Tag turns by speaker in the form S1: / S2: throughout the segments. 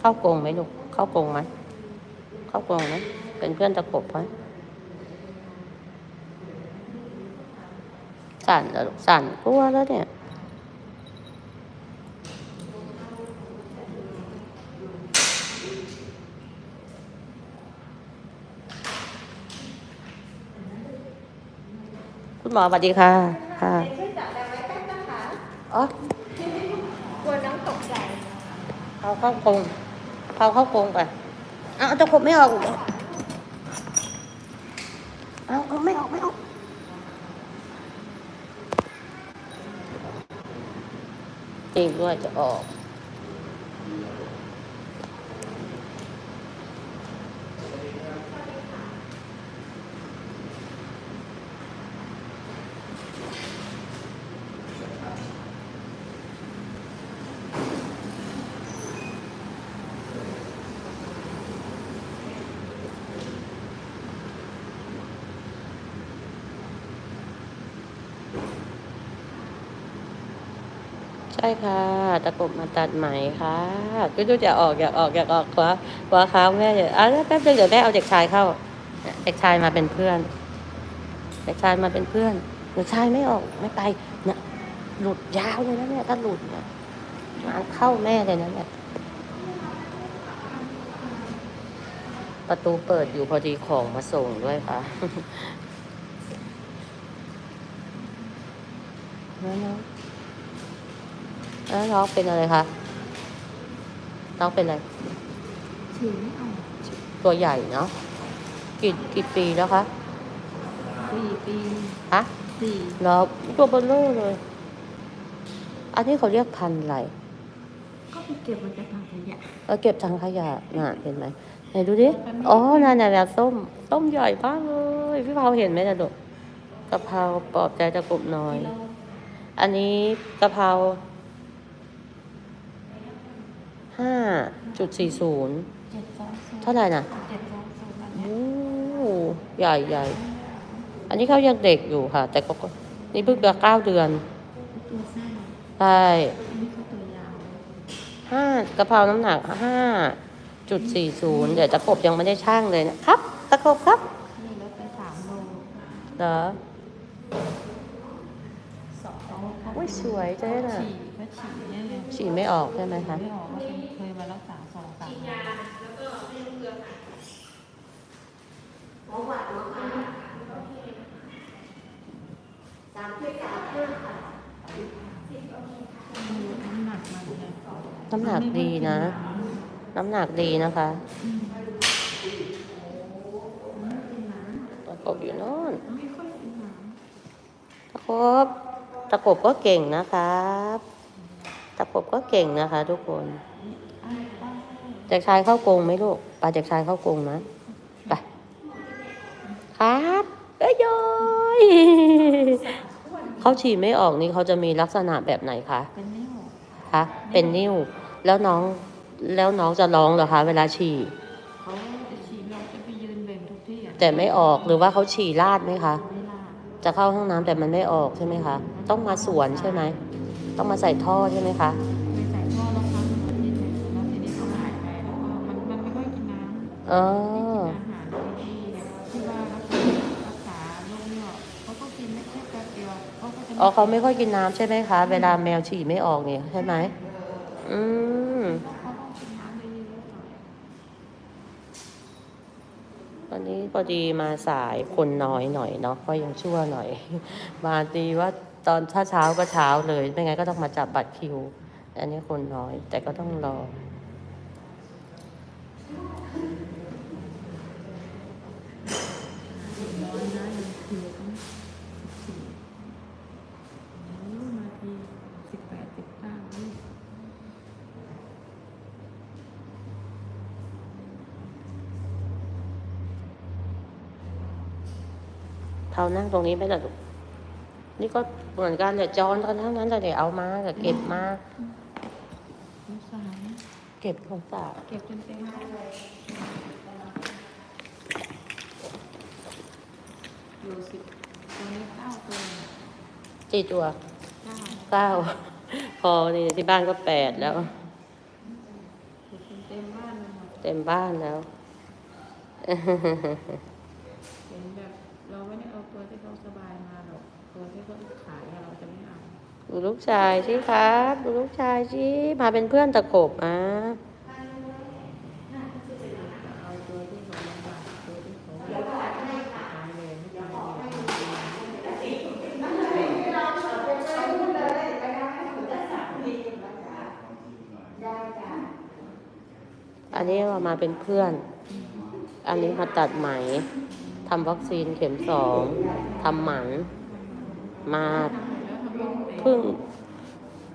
S1: เข้ากรงไหมลูก เข้ากรงไหม เข้ากรงไหม เป็นเพื่อนตะกบไหมสั่นเหรอลูกสั่นกลัวแล้วเนี่ยคุณหมอสวัสดีค่ะ ค่ะ
S2: ช่วยจับแบบไว้แป๊บนะคะ
S1: อ๋อ
S2: กลัวน้องตกใจ
S1: เอาเข้ากรง เอาเข้ากรงไปเอาตะกบไม่ออกเลยเอาเอาไม่ออกไม่ออกจริงด้วยจะออก ใช่ค่ะ ตะกบมาตัดไหมค่ะก็ดูจะออกอยากออกอยากออกคว้าคว้าค้าแม่เดี๋ยวอะแป๊บนึงเดี๋ยวแม่เอาเด็กชายเข้าเด็กชายมาเป็นเพื่อนเด็กชายมาเป็นเพื่อนเด็กชายไม่ออกไม่ไปเนี่ยหลุดยาวเลยนะเนี่ยถ้าหลุดเนี่ยงานเข้าแม่เลยนะเนี่ยประตูเปิดอยู่พอดีของมาส่งด้วยค่ะแล้วน้อง แล้วน้องเป็นอะไรคะ น้องเป็นอะไร
S2: ฉี่ไม่ออก
S1: ตัวใหญ่เนาะ กี่กี่ปีแล้วคะ
S2: สี่ปี
S1: ฮะ
S2: สี่
S1: แล้วตัวเบลเลอร์เลย อันนี้เขาเรียกพันธุ์อะไร
S2: ก็ไปเก็บมันจะทำขยะ
S1: เออเก็บทางขยะน่ะเห็นไหมไหนดูดิ อ๋อนั่นน่ะแบบส้ม ส้มใหญ่มากเลย พี่เผาเห็นไหมนะลูกกะเพราปลอบใจตะกบน้อย
S2: กิโล
S1: อันนี้กะเพรา ห้าจุดสี่ศูนย์
S2: เจ็ดสองศูนย์
S1: เท่าไหร่น่ะ
S2: เจ็ดสองศูนย์อันเนี้ย
S1: โอ้ใหญ่ใหญ่อันนี้เขายังเด็กอยู่ค่ะ แต่เขาก็นี่เพิ่งจะเก้าเดือน
S2: ตัวสั้น
S1: ใช่
S2: อันนี้เขาตัวยาว
S1: ห้ากะเพราน้ำหนักห้าจุดสี่ศูนย์เดี๋ยวตะกบยังไม่ได้ช่างเลยนะครับตะกบครับ
S2: นี่ลดไปสามโล
S1: เหรอ
S2: สองเขาเขา
S1: อุ้ยสวยเจ๊น่ะ
S2: ฉี่เขาฉี่เนี่ยไง
S1: ฉี่ไม่ออกใช่ไหมคะ
S2: ไม่ออกว่าเป็นเคยมารักษาสองสามครั้ง น้ำหนักมันเนี่ย
S1: น้ำหนักดีนะ น้ำหนักดีนะคะตะกบอยู่โน่น
S2: ไม่ค่อยกิน
S1: ตะกบตะกบก็เก่งนะครับตะกบก็เก่งนะคะ ทุกคน เด็กชายเข้ากงไหมลูกไปเด็กชายเข้ากงนะ ครับเอ้ยโยยเขาฉี่ไม่ออกนี่เขาจะมีลักษณะแบบไหนคะ
S2: เป็นนิ้ว
S1: คะเป็นนิ่ว แล้วน้องแล้วน้องจะร้องเหรอคะ เวลาฉี่
S2: เขาจะฉี่เราจะไปยืนเบ่งทุกที่อะ
S1: แต่ไม่ออกหรือว่าเขาฉี่ลาดไหมคะ
S2: ไม่ล่า
S1: จะเข้าห้องน้ำแต่มันไม่ออกใช่ไหมคะ ต้องมาสวนใช่ไหม ต้องมาใส่ท่อใช่ไหมคะ
S2: ไปใส่ท่อแล้วครั้งหนึ่งอาทิตย์หนึ่งแล้วทีนี้เขาหายไปแล้วก็มันมันไม่ค่อยกินน้ำ
S1: เออ
S2: อาหารที่ที่ว่ารักษารักษาโรคเนี่ยเขาก็กินได้แค่แป๊บเดียวเขาก็จะ
S1: อ๋อเขาไม่ค่อยกินน้ำใช่ไหมคะ เวลาแมวฉี่ไม่ออกเนี่ยใช่ไหมอืม
S2: ตอนน้ำเยอะๆหน่อย
S1: วันนี้พอดีมาสายคนน้อยหน่อยเนาะก็ยังชั่วหน่อย มาดีว่าตอนถ้าเช้าก็เช้าเลย ไม่งั้นก็ต้องมาจับบัตรคิว อันนี้คนน้อย แต่ก็ต้องรอ
S2: น้อยนะยังคิวต้องสี่โอ้มาทีสิบแปดสิบเก้านี่
S1: เท่านั่งตรงนี้ไหมล่ะลูกนี่ก็เหมือนกันเลยจอนกันทั้งนั้นเลยเอามาแต่เก็บมา
S2: สงสาร
S1: เก็บของฝาก
S2: เก็บจนเต็มเลยอยู่สิบตัวนี้เก้าตัว
S1: กี่ตัว
S2: เก้า
S1: เก้าพอนี่ที่บ้านก็แปดแล้ว
S2: อยู่จนเต็มบ้
S1: ต็มบ้านแล้ว
S2: เห็นแบบเราไม่ได้เอาตัวที่เขาสบายมาหรอก ตัวที่เขายเราจะไม่เอา
S1: ดูลูกชายสิครับ ดูลูกชายสิมาเป็นเพื่อนตะขบอะ
S2: เอาตัวที่เขาลำบากตัวที่เขาขายเลยไม่ขายเลย
S1: อันนี้เรามาเป็นเพื่อน อันนี้มาตัดไหมทำวัคซีนเข็มสองทำหมัน มา
S2: เตะ
S1: เพิ่ง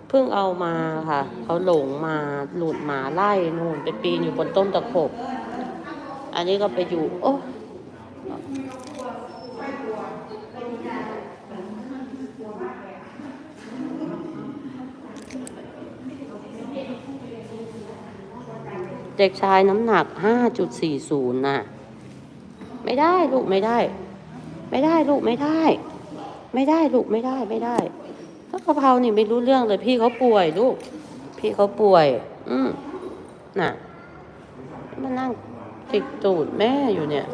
S1: เพิ่งเอามาค่ะ เขาหลงมาหลุดหมาไล่นู่นไปปีนอยู่บนต้นตะขบ อันนี้ก็ไปอยู่ โอ้เด็กชายน้ำหนัก 5.40 น่ะ ไม่ได้ลูกไม่ได้ ไม่ได้ลูกไม่ได้ ไม่ได้ลูกไม่ได้ไม่ได้ถ้ากะเพรานี่ไม่รู้เรื่องเลยพี่เขาป่วยลูก พี่เขาป่วย อืมน่ะมานั่งติดตูดแม่อยู่เนี่ย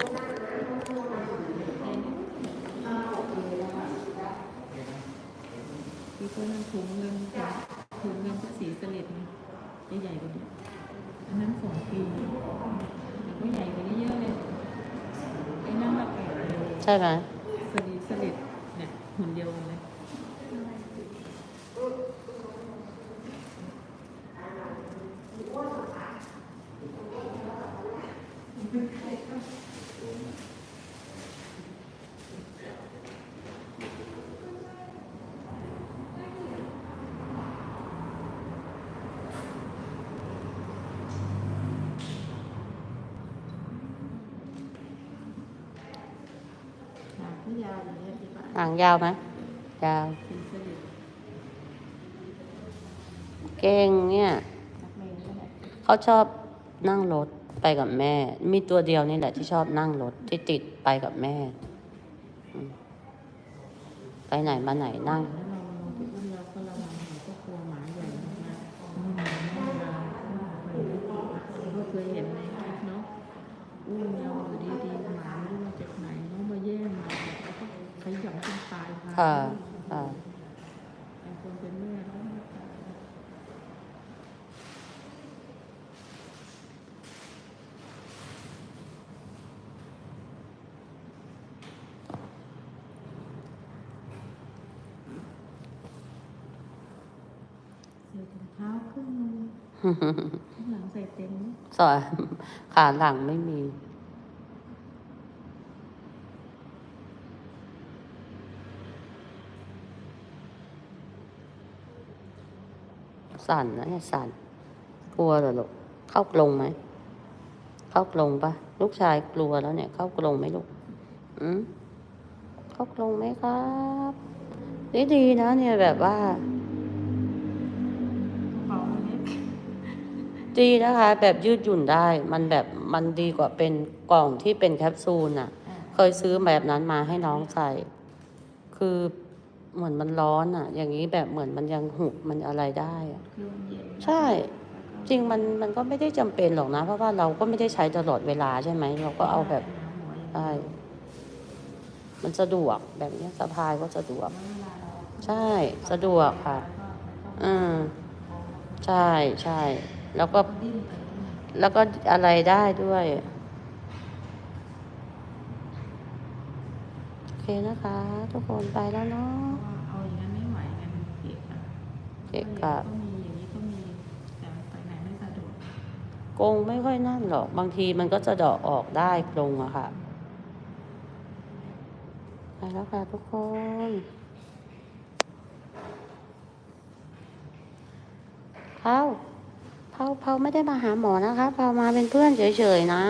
S2: ที่เขานั่งถุงเงินถุงเงินภาษีสลิดนะใหญ่ๆกว่านี้อันนั้นสองปีแต่ก็ใหญ่กว่านี้เยอะเลยไอ้นั่นละแปดเลย
S1: ใช่ไหม
S2: สลิดสลิดเนี่ยหุ่นเดียวกันเลย หางที่ยาวอย่างเงี้ยที่บ้าน
S1: หางยาวไหมยาว
S2: เก่
S1: งเนี่ย
S2: เขา
S1: ชอบนั่งรถไปกับแม่ มีตัวเดียวนี่แหละที่ชอบนั่งรถที่ติดไปกับแม่ ไปไหนมาไหนนั่ง
S2: ค่ะ
S1: ค่ะค่ะ
S2: เป็นคนเป็นแม่แล้วไม่ตายใส่ถุงเท้าครึ่งนึงข้างหลังใส่เต็ม
S1: สอนขาหลังไม่มี สั่นนะเนี่ยสั่น กลัวเหรอลูกเข้ากรงไหม เข้ากรงปะลูกชายกลัวแล้วเนี่ย เข้ากรงไหมลูกอืมเข้ากรงไหมครับนี่ดีนะ เนี่ยแบบว่า
S2: เป่าเล็ก
S1: ดีนะคะ แบบยืดหยุ่นได้มันแบบมันดีกว่าเป็นกล่องที่เป็นแคปซูลน่ะ เคยซื้อแบบนั้นมาให้น้องใส่ คือ เหมือนมันร้อนอะ อย่างนี้แบบเหมือนมันยังหุบมันอะไรได้อะ
S2: เครื่องเย็น
S1: ใช่ จริงมันมันก็ไม่ได้จำเป็นหรอกนะ เพราะว่าเราก็ไม่ได้ใช้ตลอดเวลาใช่ไหม เราก็เอาแบบ
S2: หาหมออย่าง
S1: ใช่มันสะดวกแบบเนี้ยสะพายก็สะดวก
S2: เวลาเรา
S1: ใช่ สะดวกค่ะ อืมใช่ใช่ แล้วก็
S2: ดิ้นไป
S1: แล้วก็อะไรได้ด้วย โอเค นะคะ ทุกคนไปแล้วเนาะ
S2: เอาอย่างนั้นไม่ไหวไงมันเกะอะ
S1: เกะกะ
S2: ก็มีอย่างนี้ก็มีแต่มันไปไหนไม่สะดวก
S1: กรงไม่ค่อยนั่นหรอก บางทีมันก็จะเดาะออกได้กรงอะค่ะไปแล้วค่ะทุกคนเผาเผาเผาไม่ได้มาหาหมอนะคะเผามาเป็นเพื่อนเฉยๆนะ